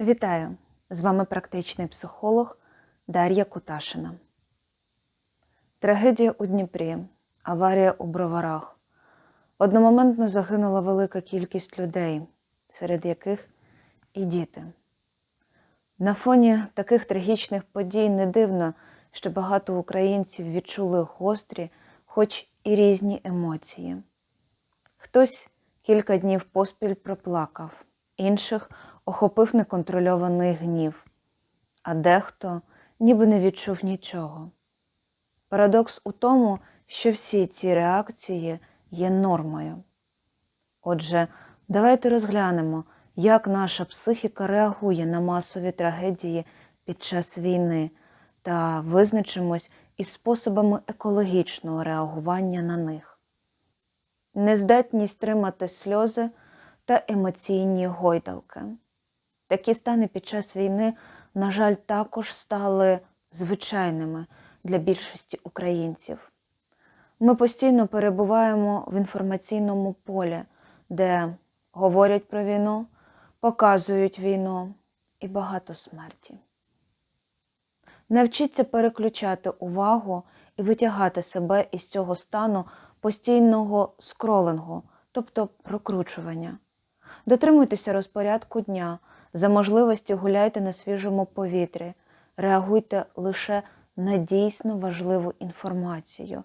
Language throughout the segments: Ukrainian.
Вітаю! З вами практичний психолог Дар'я Куташина. Трагедія у Дніпрі, аварія у броварах. Одномоментно загинула велика кількість людей, серед яких і діти. На фоні таких трагічних подій не дивно, що багато українців відчули гострі, хоч і різні емоції. Хтось кілька днів поспіль проплакав, інших охопив неконтрольований гнів, а дехто ніби не відчув нічого. Парадокс у тому, що всі ці реакції є нормою. Отже, давайте розглянемо, як наша психіка реагує на масові трагедії під час війни та визначимось із способами екологічного реагування на них. Нездатність тримати сльози та емоційні гойдалки. Такі стани під час війни, на жаль, також стали звичайними для більшості українців. Ми постійно перебуваємо в інформаційному полі, де говорять про війну, показують війну і багато смерті. Навчіться переключати увагу і витягати себе із цього стану постійного скролингу, тобто прокручування. Дотримуйтеся розпорядку дня, за можливості гуляйте на свіжому повітрі, реагуйте лише на дійсно важливу інформацію.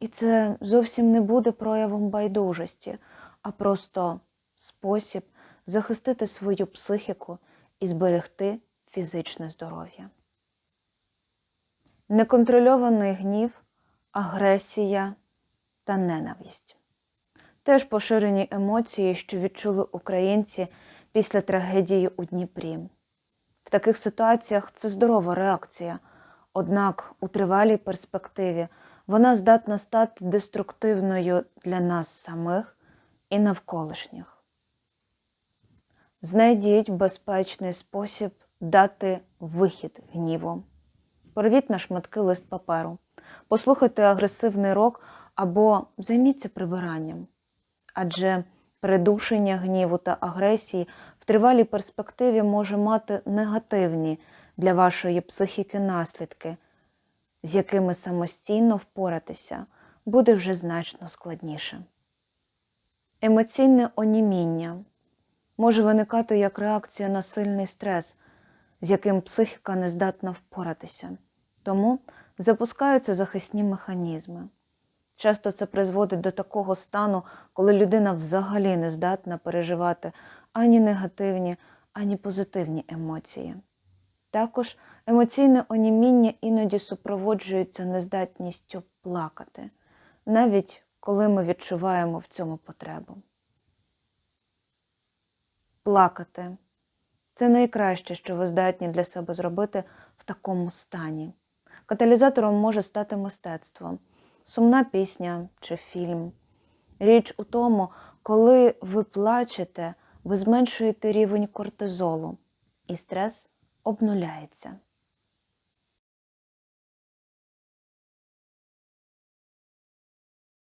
І це зовсім не буде проявом байдужості, а просто спосіб захистити свою психіку і зберегти фізичне здоров'я. Неконтрольований гнів, агресія та ненависть. Теж поширені емоції, що відчули українці після трагедії у Дніпрі. В таких ситуаціях це здорова реакція, однак у тривалій перспективі вона здатна стати деструктивною для нас самих і навколишніх. Знайдіть безпечний спосіб дати вихід гніву. Порвіть на шматки лист паперу, послухайте агресивний рок або займіться прибиранням. Адже придушення гніву та агресії в тривалій перспективі може мати негативні для вашої психіки наслідки, з якими самостійно впоратися буде вже значно складніше. Емоційне оніміння може виникати як реакція на сильний стрес, з яким психіка не здатна впоратися, тому запускаються захисні механізми. Часто це призводить до такого стану, коли людина взагалі не здатна переживати ані негативні, ані позитивні емоції. Також емоційне оніміння іноді супроводжується нездатністю плакати, навіть коли ми відчуваємо в цьому потребу. Плакати це найкраще, що ви здатні для себе зробити в такому стані. Каталізатором може стати мистецтво сумна пісня чи фільм. Річ у тому, коли ви плачете, ви зменшуєте рівень кортизолу, і стрес обнуляється.